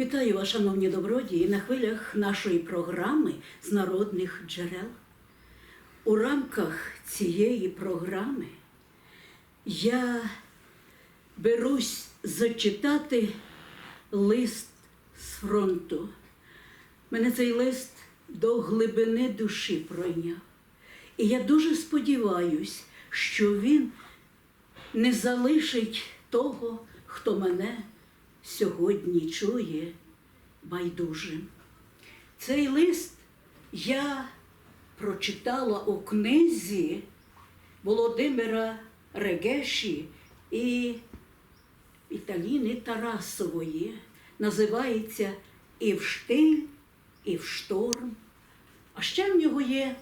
Вітаю вас, шановні добродії, на хвилях нашої програми з народних джерел. У рамках цієї програми я берусь зачитати лист з фронту. Мене цей лист до глибини душі пройняв. І я дуже сподіваюсь, що він не залишить того, хто мене сьогодні чує байдужим. Цей лист я прочитала у книзі Володимира Регеші і Італіни Тарасової. Називається І в штиль, і в шторм. А ще в нього є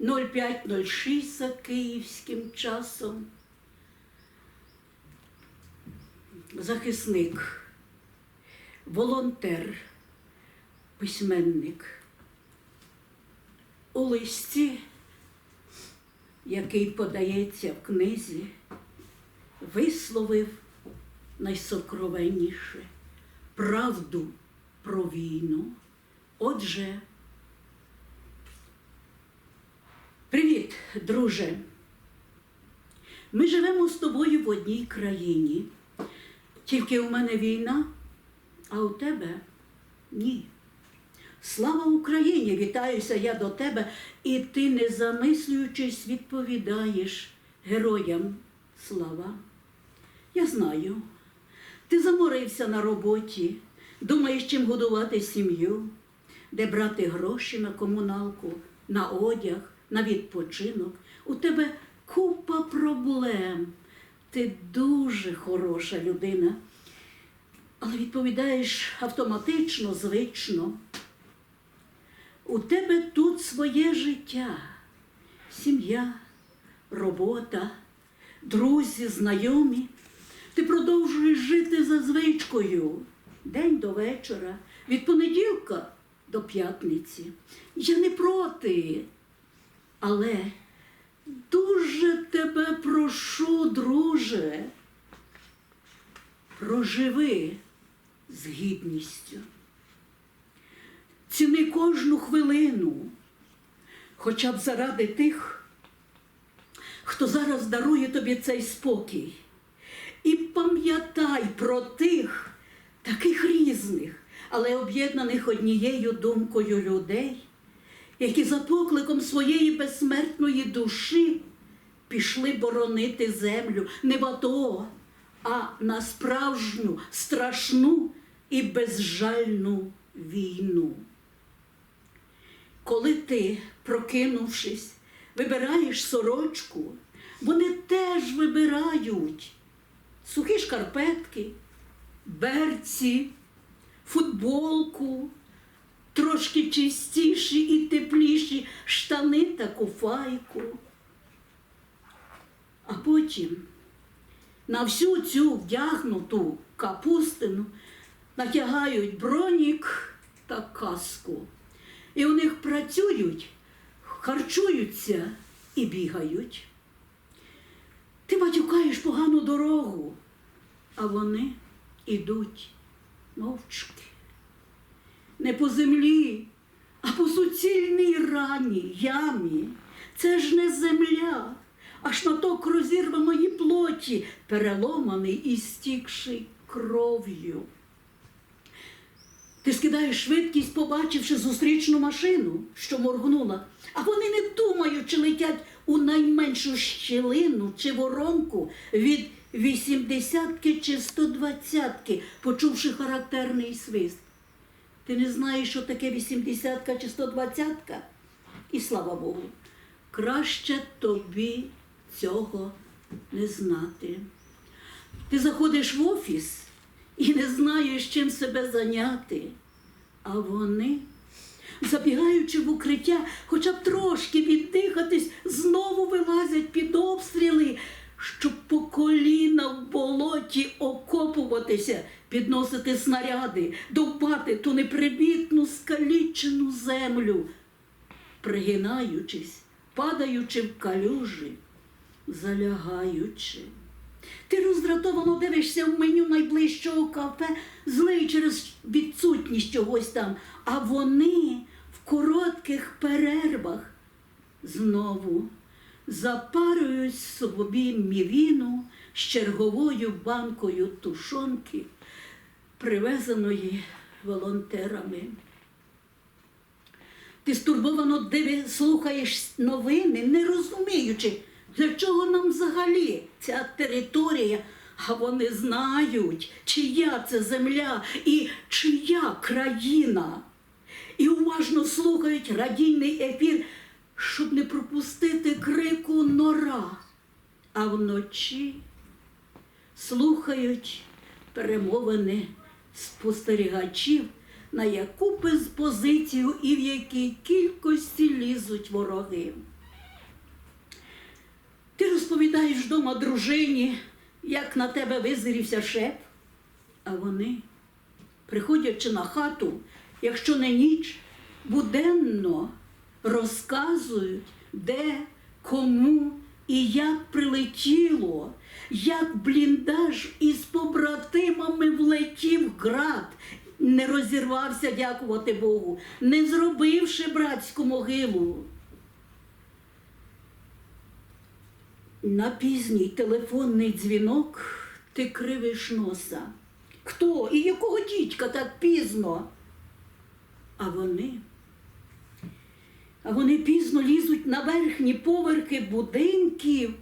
0506 за київським часом. Захисник, волонтер, письменник. У листі, який подається в книзі, висловив найсокровенніше правду про війну. Отже, привіт, друже. Ми живемо з тобою в одній країні. Тільки у мене війна, а у тебе ні. Слава Україні! Вітаюся я до тебе, і ти, не замислюючись, відповідаєш героям слава. Я знаю, ти заморився на роботі, думаєш, чим годувати сім'ю, де брати гроші на комуналку, на одяг, на відпочинок. У тебе купа проблем. Ти дуже хороша людина, але відповідаєш автоматично, звично. У тебе тут своє життя, сім'я, робота, друзі, знайомі. Ти продовжуєш жити за звичкою день до вечора, від понеділка до п'ятниці. Я не проти, але дуже тебе прошу, друже, проживи з гідністю. Ціни кожну хвилину, хоча б заради тих, хто зараз дарує тобі цей спокій. І пам'ятай про тих, таких різних, але об'єднаних однією думкою людей, які за покликом своєї безсмертної душі пішли боронити землю не в АТО, а на справжню, страшну і безжальну війну. Коли ти, прокинувшись, вибираєш сорочку, вони теж вибирають сухі шкарпетки, берці, футболку, трошки чистіші і тепліші штани та куфайку. А потім на всю цю вдягнуту капустину натягають бронік та каску. І у них працюють, харчуються і бігають. Ти матюкаєш погану дорогу, а вони ідуть мовчки. Не по землі, а по суцільній рані, ямі. Це ж не земля, а шматок розірваної плоті, переломаний і стікший кров'ю. Ти скидаєш швидкість, побачивши зустрічну машину, що моргнула, а вони не думають, чи летять у найменшу щілину чи воронку від вісімдесятки чи стодвадцятки, почувши характерний свист. Ти не знаєш, що таке вісімдесятка чи стодвадцятка? І слава Богу, краще тобі цього не знати. Ти заходиш в офіс і не знаєш, чим себе зайняти. А вони, забігаючи в укриття, хоча б трошки віддихатись, знову вилазять під обстріли, коліна в болоті окопуватися, підносити снаряди, довбати ту непривітну скалічену землю, пригинаючись, падаючи в калюжі, залягаючи. Ти роздратовано дивишся в меню найближчого кафе, злий через відсутність чогось там. А вони в коротких перервах знову запарюють собі мівіну з черговою банкою тушонки, привезеної волонтерами. Ти стурбовано диви, слухаєш новини, не розуміючи, для чого нам взагалі ця територія, а вони знають, чия це земля і чия країна. І уважно слухають радійний ефір, щоб не пропустити нора. А вночі слухають перемовини спостерігачів, на яку позицію і в якій кількості лізуть вороги. Ти розповідаєш вдома дружині, як на тебе визирівся шеф, а вони, приходячи на хату, якщо не ніч, буденно розказують, де, кому і як прилетіло, як бліндаж із побратимами влетів град, не розірвався, дякувати Богу, не зробивши братську могилу. На пізній телефонний дзвінок ти кривиш носа. Хто і якого дідька так пізно? А вони, вони пізно лізуть на верхні поверхи будинків,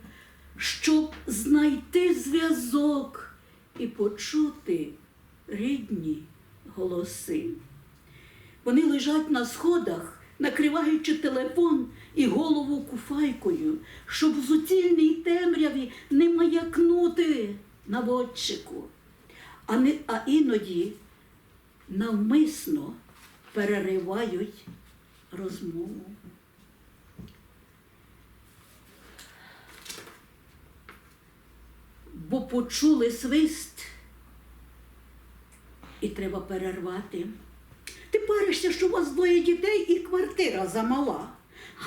щоб знайти зв'язок і почути рідні голоси. Вони лежать на сходах, накриваючи телефон і голову куфайкою, щоб в суцільній темряві не маякнути наводчику, а, не, а іноді навмисно переривають розмову. Бо почули свист і треба перервати. Ти паришся, що у вас двоє дітей і квартира замала.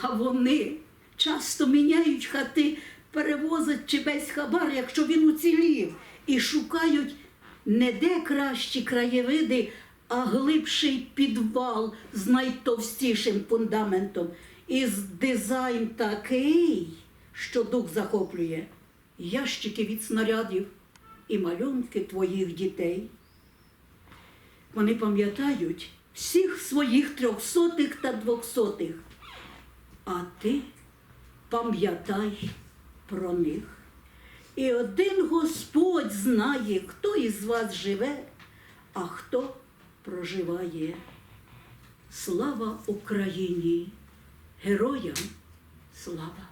А вони часто міняють хати, перевозять чи весь хабар, якщо він уцілів, і шукають не де кращі краєвиди, а глибший підвал з найтовстішим фундаментом. І дизайн такий, що дух захоплює ящики від снарядів і малюнки твоїх дітей. Вони пам'ятають всіх своїх трьохсотих та двохсотих. А ти пам'ятай про них. І один Господь знає, хто із вас живе, а хто проживає. Слава Україні! Героям слава!